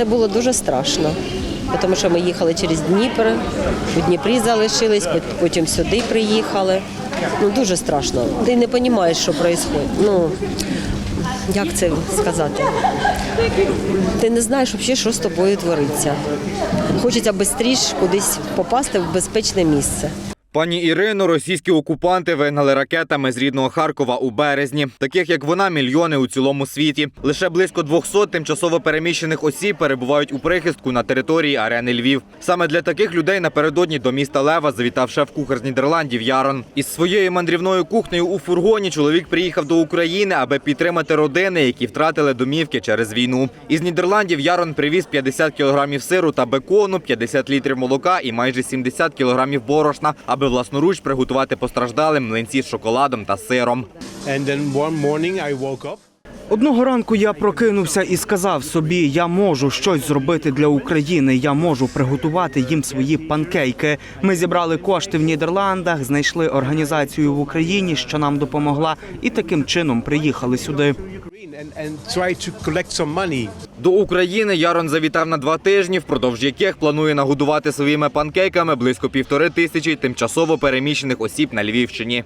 Це було дуже страшно, тому що ми їхали через Дніпро, у Дніпрі залишились, потім сюди приїхали. Ну дуже страшно. Ти не розумієш, що відбувається. Ну як це сказати? Ти не знаєш взагалі, що з тобою твориться. Хочеться швидше кудись попасти в безпечне місце. Пані Ірино, російські окупанти вигнали ракетами з рідного Харкова у березні. Таких як вона, мільйони у цілому світі. Лише близько 200 тимчасово переміщених осіб перебувають у прихистку на території арени Львів. Саме для таких людей напередодні до міста Лева завітав шеф-кухар з Нідерландів Ярон. Із своєю мандрівною кухнею у фургоні чоловік приїхав до України, аби підтримати родини, які втратили домівки через війну. Із Нідерландів Ярон привіз 50 кілограмів сиру та бекону, 50 літрів молока і майже 70 кілограмів борошна, аби власноруч приготувати постраждалим млинці з шоколадом та сиром. Одного ранку я прокинувся і сказав собі: я можу щось зробити для України. Я можу приготувати їм свої панкейки. Ми зібрали кошти в Нідерландах, знайшли організацію в Україні, що нам допомогла, і таким чином приїхали сюди. До України Ярон завітав на два тижні, впродовж яких планує нагодувати своїми панкейками близько півтори тисячі тимчасово переміщених осіб на Львівщині.